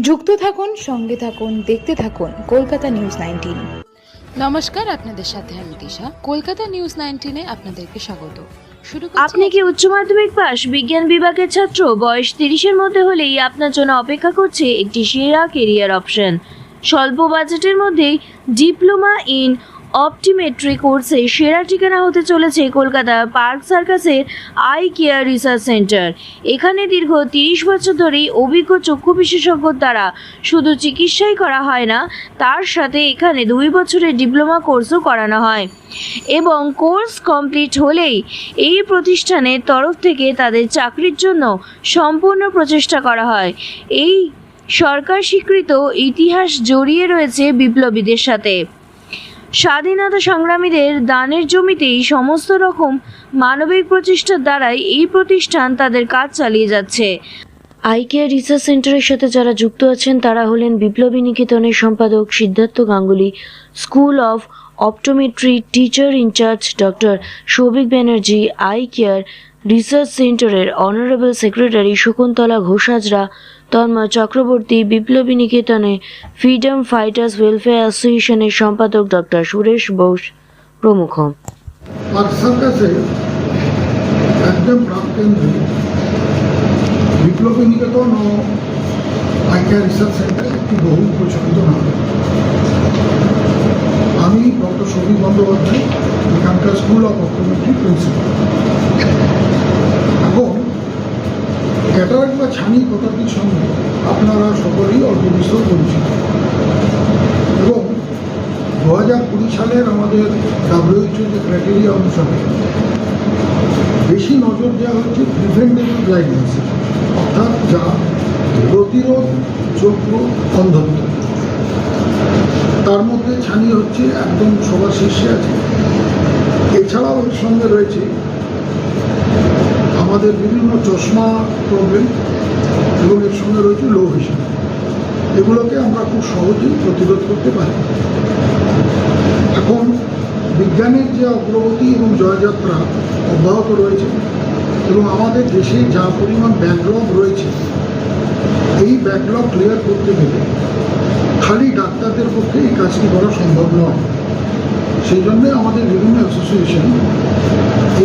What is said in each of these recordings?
যুক্ত থাকুন সঙ্গে থাকুন দেখতে থাকুন কলকাতা নিউজ নাইনটিন। নমস্কার আপনাদের সাথে আমি দিশা। কলকাতা নিউজ নাইনটিনে আপনাদেরকে স্বাগত। শুরু আপনি কি উচ্চ মাধ্যমিক পাশ? বিজ্ঞান বিভাগের ছাত্র? বয়স তিরিশের মধ্যে হলেই আপনার জন্য অপেক্ষা করছে একটি সেরা কেরিয়ার অপশন স্বল্প বাজেটের মধ্যে ডিপ্লোমা ইন অপটিমেট্রি কোর্সে সেরা ঠিকানা হতে চলেছে কলকাতা পার্ক সার্কাসের আই কেয়ার রিসার্চ সেন্টার। এখানে দীর্ঘ তিরিশ বছর ধরেই অভিজ্ঞ চক্ষু বিশেষজ্ঞ দ্বারা শুধু চিকিৎসাই করা হয় না, তার সাথে এখানে দুই বছরের ডিপ্লোমা কোর্সও করানো হয়। এবং কোর্স কমপ্লিট হলেই এই প্রতিষ্ঠানের তরফ থেকে তাদের চাকরির জন্য সম্পূর্ণ প্রচেষ্টা করা হয়। এই সরকার স্বীকৃত ইতিহাস জড়িয়ে রয়েছে বিপ্লবীদের সাথে। স্বাধীনতা সংগ্রামীদের দানের জমিতেই সমস্ত রকম মানবিক প্রচেষ্টার দ্বারাই এই প্রতিষ্ঠান তাদের কাজ চালিয়ে যাচ্ছে। আই কেয়ার রিসার্চ সেন্টারের সাথে যারা যুক্ত আছেন, তারা হলেন বিপ্লবী নিকেতনের সম্পাদক Siddhartha Ganguly, school of optometry teacher in charge doctor Souvik Banerjee eye care research সেন্টারের অনারেবল সেক্রেটারি শকুন্তলা ঘোষ হাজরা তন্ময় চক্রবর্তী, বিপ্লবী নিকেতনে ফ্রিডম ফাইটার্স ওয়েলফেয়ার অ্যাসোসিয়েশনের সম্পাদক ডক্টর সুরেশ বোস প্রমুখ। বিপ্লবী নিকেতন ও রিসার্চ সেন্টার একটি বহু প্রচলিত নাম। আমি ডক্টর সৌভিক বন্দ্যোপাধ্যায়, এখানকার স্কুল অফ অপটোমেট্রি প্রিন্সিপাল এখন ক্যাটারাক্ট বা ছানি কথাটির সঙ্গে আপনারা সকলেই অল্প বিস্তর পরিচিত। এবং দু হাজার কুড়ি সালের আমাদের ডাব্লিউএইচও যে ক্রাইটেরিয়া অনুসারে বেশি নজর দেওয়া হচ্ছে প্রিভেন্টেবল ব্লাইন্ডনেস অর্থাৎ যা প্রতিরোধ যোগ্য অন্ধত্ব তার মধ্যে ছানি হচ্ছে একদম সবার শীর্ষে আছে। এছাড়াও এর সঙ্গে রয়েছে আমাদের বিভিন্ন চশমা প্রবলেম এবং এর সঙ্গে রয়েছে লো ভিশন এগুলোকে আমরা খুব সহজেই প্রতিরোধ করতে পারি। এখন বিজ্ঞানের যে অগ্রগতি এবং জয়যাত্রা অব্যাহত রয়েছে এবং আমাদের দেশে যা পরিমাণ ব্যাকলগ রয়েছে, এই ব্যাকলগ ক্লিয়ার করতে গেলে খালি ডাক্তারদের পক্ষে এই কাজটি করা সম্ভব নয়। সেই জন্যে আমাদের বিভিন্ন অ্যাসোসিয়েশন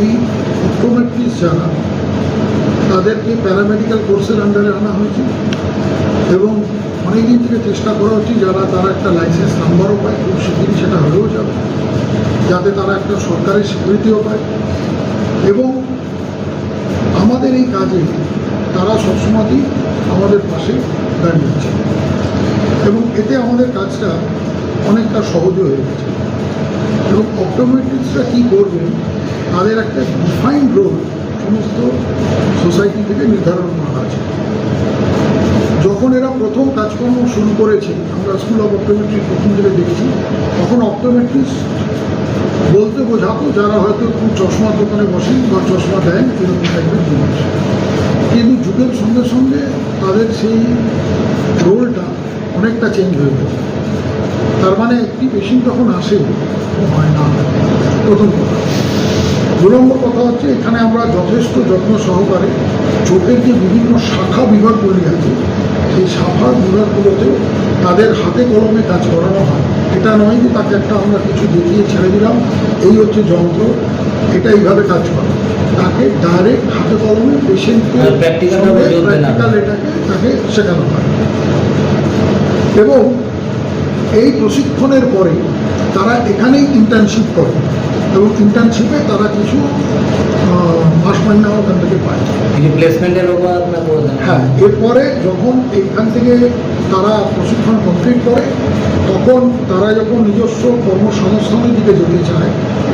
এই অপটোমেট্রিস্ট যারা, তাদেরকে প্যারামেডিক্যাল কোর্সের আন্ডারে আনা হয়েছে এবং অনেকদিন থেকে চেষ্টা করা হচ্ছে যারা তারা একটা লাইসেন্স নাম্বারও পায়, খুব শিগগিরই সেটা হলেও যাবে, যাতে তারা একটা সরকারের স্বীকৃতিও পায় এবং আমাদের এই কাজে তারা সবসময়ই আমাদের পাশে দাঁড়িয়ে আছে। এবং এতে আমাদের কাজটা অনেকটা সহজ হয়ে গেছে এবং অপটোমেট্রিক্সরা কী করবেন, তাদের একটা ডিফাইন্ড রোল সমস্ত সোসাইটি থেকে নির্ধারণ করা আছে। যখন এরা প্রথম কাজকর্ম শুরু করেছে, আমরা স্কুল অফ অপটোমেট্রি প্রথম থেকে দেখেছি, তখন অপটোমেট্রিস্ট বলতে বোঝাতো, যারা হয়তো চশমার দোকানে বসেন বা চশমা দেন, এরকম টাইপের জিনিস। কিন্তু যুগের সঙ্গে সঙ্গে তাদের সেই অনেকটা চেঞ্জ হয়ে গেছে। তার মানে একটি পেশেন্ট যখন আসে হয় না প্রথম কথা। দু নম্বর কথা হচ্ছে এখানে আমরা যথেষ্ট যত্ন সহকারে চোখের যে বিভিন্ন শাখা বিভাগগুলি আছে সেই শাখা বিভাগগুলোতেও তাদের হাতে কলমে কাজ করানো হয়। এটা নয় যে তাকে একটা আমরা কিছু দেখিয়ে ছেড়ে দিলাম এই হচ্ছে যন্ত্র এটা এইভাবে কাজ করে। তাকে ডাইরেক্ট হাতে কলমে পেশেন্টকে। প্র্যাকটিক্যাল এটাকে তাকে শেখানো হয়। এবং এই প্রশিক্ষণের পরে তারা এখানেই ইন্টার্নশিপ করে এবং ইন্টার্নশিপে তারা কিছু মাস মাইনাও ওখান থেকে পায়। প্লেসমেন্টের হ্যাঁ এরপরে যখন এইখান থেকে তারা প্রশিক্ষণ কমপ্লিট করে তখন তারা যখন নিজস্ব কর্মসংস্থানের দিকে যেতে চায়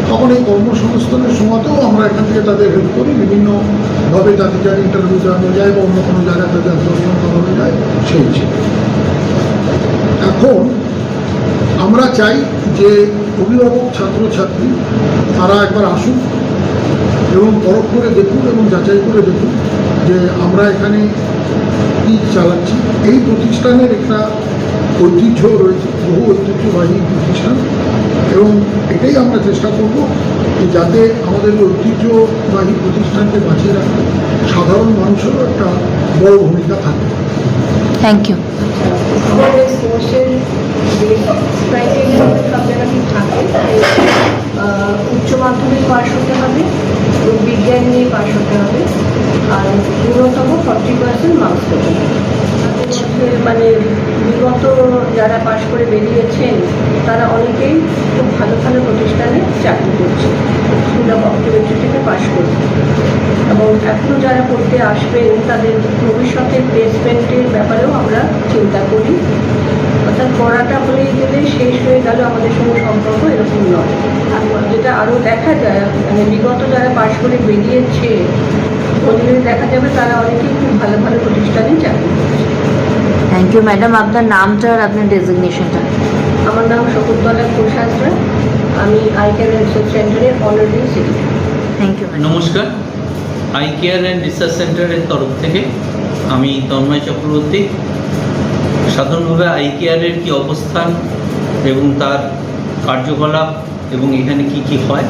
তখন এই কর্মসংস্থানের সময়তেও আমরা এখান থেকে তাদের হেল্প করি। বিভিন্নভাবে তাদের যারা ইন্টারভিউ জানানো যায় বা অন্য কোনো জায়গায় তাদের দর্শন করানো যায় সেই হিসেবে। এখন আমরা চাই যে অভিভাবক ছাত্রছাত্রী তারা একবার আসুন এবং পরখ করে দেখুন এবং যাচাই করে দেখুন যে আমরা এখানে কী চালাচ্ছি। এই প্রতিষ্ঠানের একটা ঐতিহ্য রয়েছে বহু ঐতিহ্যবাহী প্রতিষ্ঠান এবং এটাই আমরা চেষ্টা করব যে যাতে আমাদের ঐতিহ্যবাহী প্রতিষ্ঠানকে বাঁচিয়ে রাখতে সাধারণ মানুষেরও একটা বড় ভূমিকা থাকে। থ্যাংক ইউ কোর্সের যে থাকে উচ্চ মাধ্যমিক পাস হতে হবে এবং বিজ্ঞান নিয়ে পাস হতে হবে, আর ন্যূনতম ফর্টি পার্সেন্ট মার্কস হতে হবে। মানে বিগত যারা পাশ করে বেরিয়েছেন, তারা অনেকেই খুব ভালো ভালো প্রতিষ্ঠানে চাকরি করছে স্কুল অফ অক্টোমেট্রি থেকে পাশ করছে। এবং এখনও যারা পড়তে আসবেন, তাদের ভবিষ্যতে প্লেসমেন্টের ব্যাপারেও আমরা চিন্তা করি। অর্থাৎ পড়াটা হয়ে গেলে শেষ হয়ে গেল আমাদের সঙ্গে সম্পর্ক এরকম নয়। আর যেটা আরও দেখা যায় মানে বিগত যারা পাশ করে বেরিয়েছে ওদের দেখা যাবে তারা অনেকেই খুব ভালো ভালো প্রতিষ্ঠানে চাকরি করছে। থ্যাংক ইউ ম্যাডাম আপনার নামটা আর আপনার ডেজিগনেশনটা আমার নাম শকুন্তলা ঘোষাসরা আমি আই কেয়ার রিসার্চ সেন্টারের honourable secretary thank you madam নমস্কার। আই কেয়ার অ্যান্ড রিসার্চ সেন্টারের তরফ থেকে আমি তন্ময় চক্রবর্তী সাধারণভাবে আই কেয়ারের কী অবস্থান এবং তার কার্যকলাপ এবং এখানে কি কি হয়,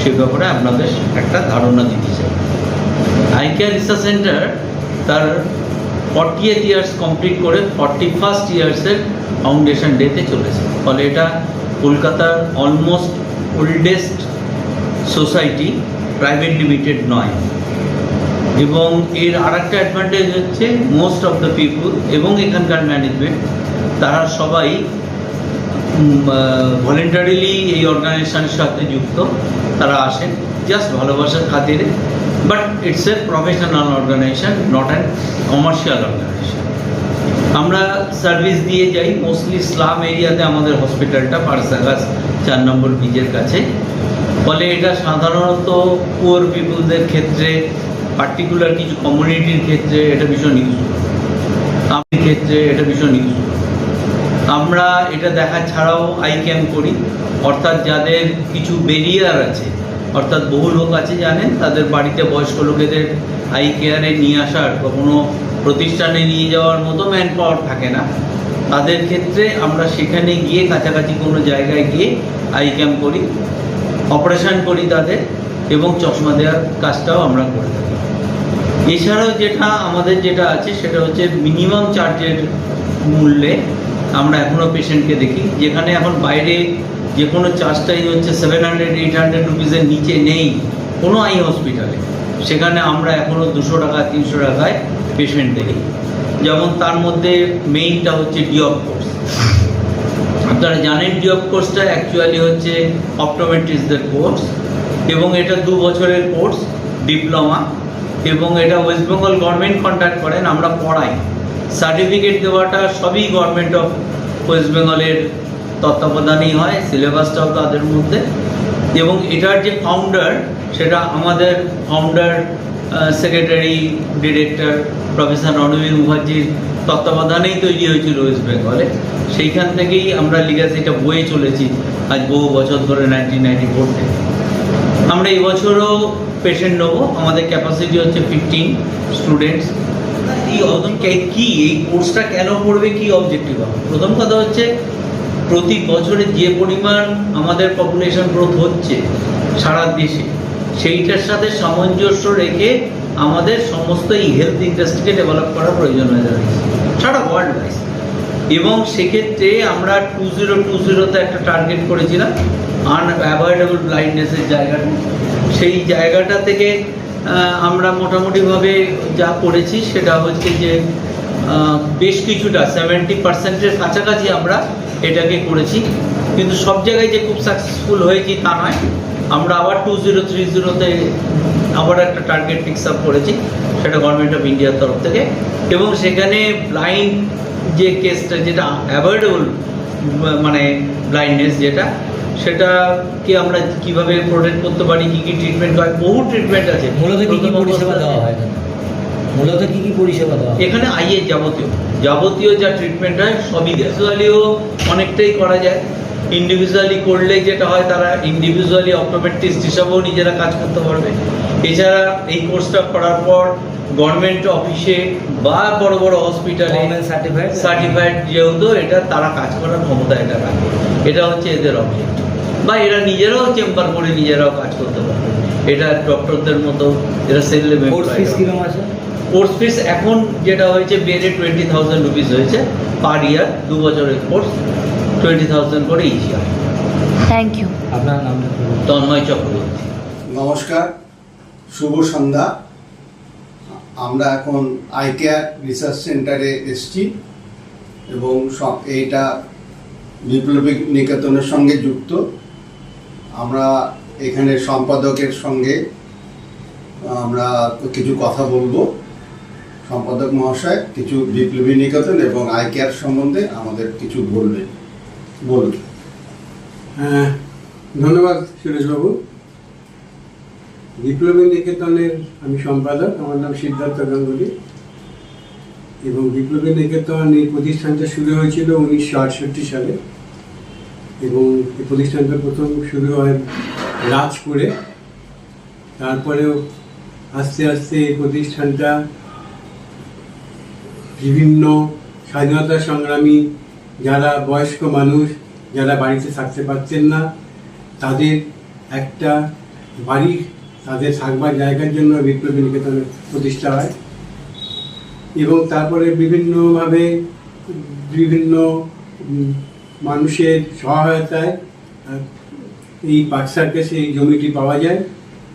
সে ব্যাপারে আপনাদের একটা ধারণা দিতে চাই। আই কেয়ার রিসার্চ সেন্টার তার ফর্টি এইট ইয়ার্স কমপ্লিট করে ফর্টি ফার্স্ট ইয়ার্সের ফাউন্ডেশন ডেতে চলেছে। ফলে এটা কলকাতার almost oldest society, private limited নয়। এবং এর আর একটা অ্যাডভান্টেজ হচ্ছে মোস্ট অফ দ্য পিপুল এবং এখানকার ম্যানেজমেন্ট তারা সবাই ভলেন্টারিলি এই অর্গানাইজেশনের সাথে যুক্ত। তারা আসেন জাস্ট ভালোবাসার খাতিরে but it's a professional organisation not an commercial organisation আমরা সার্ভিস দিয়ে যাই মোস্টলি স্লাম এরিয়াতে আমাদের হসপিটালটা পারসাগাস, চার নম্বর ব্রিজের কাছে। ফলে এটা সাধারণত পুয়ার পিপুলদের ক্ষেত্রে পার্টিকুলার কিছু কমিউনিটির ক্ষেত্রে এটা ভীষণ ইউজফুল আমি ক্ষেত্রে এটা ভীষণ ইউজফুল আমরা এটা দেখা ছাড়াও আই ক্যাম্প করি। অর্থাৎ যাদের কিছু বেরিয়ার আছে, অর্থাৎ বহু লোক আছে জানেন, তাদের বাড়িতে বয়স্ক লোকেদের আই কেয়ারে নিয়ে আসার বা কোনো প্রতিষ্ঠানে নিয়ে যাওয়ার মতো ম্যান পাওয়ার থাকে না। তাদের ক্ষেত্রে আমরা সেখানে গিয়ে কাছাকাছি কোনো জায়গায় গিয়ে আই ক্যাম্প করি অপারেশন করি তাদের এবং চশমা দেওয়ার কাজটাও আমরা করে থাকি। এছাড়াও যেটা আমাদের যেটা আছে, সেটা হচ্ছে মিনিমাম চার্জের মূল্যে আমরা এখনও পেশেন্টকে দেখি। যেখানে এখন বাইরে যে কোনো চার্জটাই হচ্ছে সেভেন হান্ড্রেড এইট হান্ড্রেড রুপিসের নিচে নেই কোনো আই হসপিটালে সেখানে আমরা এখনও দুশো টাকা, তিনশো টাকায় পেশেন্ট দেখি। যেমন তার মধ্যে মেইনটা হচ্ছে ডিঅপ কোর্স আপনারা জানেন ডিঅপ কোর্সটা অ্যাকচুয়ালি হচ্ছে অপটোমেট্রিস্টদের কোর্স এবং এটা দু বছরের কোর্স ডিপ্লোমা এবং এটা ওয়েস্ট বেঙ্গল গভর্নমেন্ট কন্ট্যাক্ট করেন, আমরা পড়াই। সার্টিফিকেট দেওয়াটা সবই গভর্নমেন্ট অফ ওয়েস্ট বেঙ্গলের তত্ত্বাবধানেই হয় সিলেবাসটাও তাদের মধ্যে। এবং এটার যে ফাউন্ডার সেটা আমাদের founder secretary director professor Ranbir মুখার্জির তত্ত্বাবধানেই তৈরি হয়েছিল ওয়েস্ট বেঙ্গলে সেইখান থেকেই আমরা লিগাসিটা বয়ে চলেছি আজ বহু বছর ধরে নাইনটিন নাইনটি ফোর থেকে আমরা এবছরও পেশেন্ট নেব। আমাদের ক্যাপাসিটি হচ্ছে ফিফটিন স্টুডেন্টস এই কি এই কোর্সটা কেন পড়বে? কি অবজেক্টিভ হবে? প্রথম কথা হচ্ছে, প্রতি বছরে যে পরিমাণ আমাদের পপুলেশন গ্রোথ হচ্ছে সারা দেশে, সেইটার সাথে সামঞ্জস্য রেখে আমাদের সমস্ত এই হেলথ ইন্ডাস্ট্রিকে ডেভেলপ করার প্রয়োজন হয়ে দাঁড়িয়েছে। সারা ওয়ার্ল্ড ওয়াইজ এবং সেক্ষেত্রে আমরা টু জিরো টু জিরোতে একটা টার্গেট করেছিলাম আনঅ্যাভয়েডেবল ব্লাইন্ডনেসের জায়গাটা সেই জায়গাটা থেকে আমরা মোটামুটিভাবে যা করেছি সেটা হচ্ছে যে বেশ কিছুটা সেভেন্টি পার্সেন্টের কাছাকাছি আমরা এটাকে করেছি। কিন্তু সব জায়গায় যে খুব সাকসেসফুল হয়েছি তা নয়। আমরা আবার টু জিরো থ্রি জিরোতে আবার একটা টার্গেট ফিক্স আপ করেছি, সেটা গভর্নমেন্ট অফ ইন্ডিয়ার তরফ থেকে। এবং সেখানে ব্লাইন্ড যে কেসটা যেটা অ্যাভয়েডেবল মানে ব্লাইন্ডনেস যেটা সেটাকে আমরা কীভাবে প্রোটেক্ট করতে পারি কী কী ট্রিটমেন্ট হয় বহু ট্রিটমেন্ট আছে। মূলত কি কি পরিষেবা দেওয়া হয় মূলত কি কি পরিষেবা দেওয়া এখানে আইয়ের যাবতীয়। যাবতীয় যা ট্রিটমেন্ট হয় সবই ইন্ডিভিজুয়ালিও অনেকটাই করা যায়। ইন্ডিভিজুয়ালি করলে যেটা হয় তারা ইন্ডিভিজুয়ালি অটোমেট্রিস্ট হিসাবেও নিজেরা কাজ করতে পারবে। এছাড়া এই কোর্সটা করার পর গভর্নমেন্ট অফিসে বা বড় বড় হসপিটালে সার্টিফাইড সার্টিফাইড যেহেতু এটা তারা কাজ করার ক্ষমতা এটা রাখে। এটা হচ্ছে এদের অবজেক্ট বা এরা নিজেরাও চেম্বার করে নিজেরাও কাজ করতে পারবে এটা ডক্টরদের মতো এরা সেল কোর্স ফিস আছে? কোর্স ফিস এখন যেটা হয়েছে বেড়ে টোয়েন্টি থাউজেন্ড রুপিস হয়েছে পার ইয়ার দু বছরের কোর্স টোয়েন্টি থাউজেন্ড করে ইচ ইয়ার থ্যাংক ইউ আপনার বলুন? তন্ময় চক্রবর্তী। নমস্কার শুভ সন্ধ্যা। আমরা এখন আই কেয়ার রিসার্চ সেন্টারে এসছি এবং সব এইটা বিপ্লবী নিকেতনের সঙ্গে যুক্ত। আমরা এখানে সম্পাদকের সঙ্গে আমরা কিছু কথা বলব। সম্পাদক মহাশয় কিছু বিপ্লবী নিকেতন এবং আই কেয়ার সম্বন্ধে আমাদের কিছু বলবেন বলুন। হ্যাঁ, ধন্যবাদ সুরেশবাবু। বিপ্লবী নিকেতনের আমি সম্পাদক, আমার নাম সিদ্ধার্থ গাঙ্গুলি। এবং বিপ্লবী নিকেতন এই প্রতিষ্ঠানটা শুরু হয়েছিল উনিশশো আটষট্টি সালে। এবং এই প্রতিষ্ঠানটা প্রথম শুরু হয় রাজপুরে। তারপরেও আস্তে আস্তে এই প্রতিষ্ঠানটা বিভিন্ন স্বাধীনতা সংগ্রামী, যারা বয়স্ক মানুষ, যারা বাড়িতে থাকতে পারছেন না, তাদের একটা বাড়ি তাদের থাকবার জায়গার জন্য বিপ্লবী নিকেতন প্রতিষ্ঠা হয়। এবং তারপরে বিভিন্নভাবে বিভিন্ন মানুষের সহায়তায় এই পার্ক সার্কাসে এই জমিটি পাওয়া যায়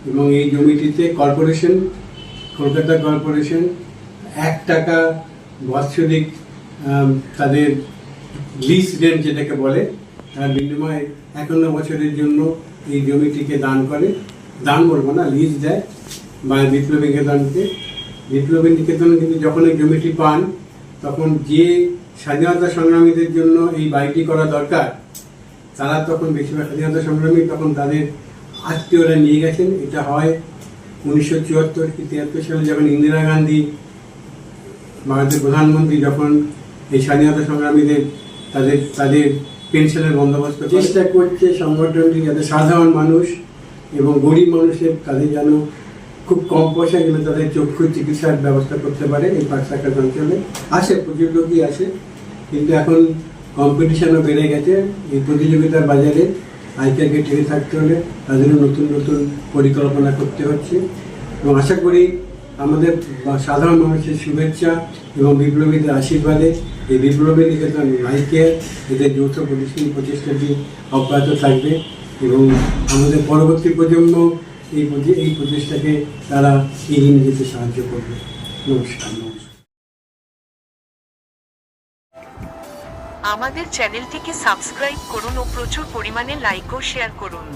এবং এই জমিটিতে কর্পোরেশন, কলকাতা কর্পোরেশন এক টাকা বাৎসরিক তাদের লিজ রেন্ট যেটাকে বলে, তার বিনিময়ে একান্ন বছরের জন্য এই জমিটিকে দান করে। দান বলব না, লিজ দেয়। বা বিপ্লবী নিকেতনকে। বিপ্লবী নিকেতন কিন্তু যখন এই জমিটি পান, তখন যে স্বাধীনতা সংগ্রামীদের জন্য এই বাড়িটি করা দরকার, তারা তখন বেশিরভাগ স্বাধীনতা সংগ্রামী তখন তাদের আত্মীয়রা নিয়ে গেছেন। এটা হয় উনিশশো চুয়াত্তর কি তিয়াত্তর সালে যখন ইন্দিরা গান্ধী ভারতের প্রধানমন্ত্রী যখন এই স্বাধীনতা সংগ্রামীদের তাদের তাদের পেনশনের বন্দোবস্ত চেষ্টা করছে সংগঠনটি যাতে সাধারণ মানুষ এবং গরিব মানুষের কাজে যেন খুব কম পয়সায় যেন তাদের চক্ষু চিকিৎসার ব্যবস্থা করতে পারে এই পাঁচশাখার অঞ্চলে। আসে, প্রচুর লোকই আসে, কিন্তু এখন কম্পিটিশনও বেড়ে গেছে। এই প্রতিযোগিতার বাজারে আইকারকে টিকে থাকতে হলে তাদেরও নতুন নতুন পরিকল্পনা করতে হচ্ছে। এবং আশা করি আমাদের সাধারণ মানুষের শুভেচ্ছা এবং বিপ্লবীদের আশীর্বাদে এই বিপ্লবী নিকেতন নাইকে এদের যৌথ প্রতিষ্ঠান প্রচেষ্টাটি অব্যাহত থাকবে। এবং আমাদের পরবর্তী প্রজন্ম এই এই প্রচেষ্টাকে তারা এগিয়ে নিয়ে যেতে সাহায্য করবে। নমস্কার। আমাদের চ্যানেলটিকে সাবস্ক্রাইব করুন ও প্রচুর পরিমাণে লাইক ও শেয়ার করুন।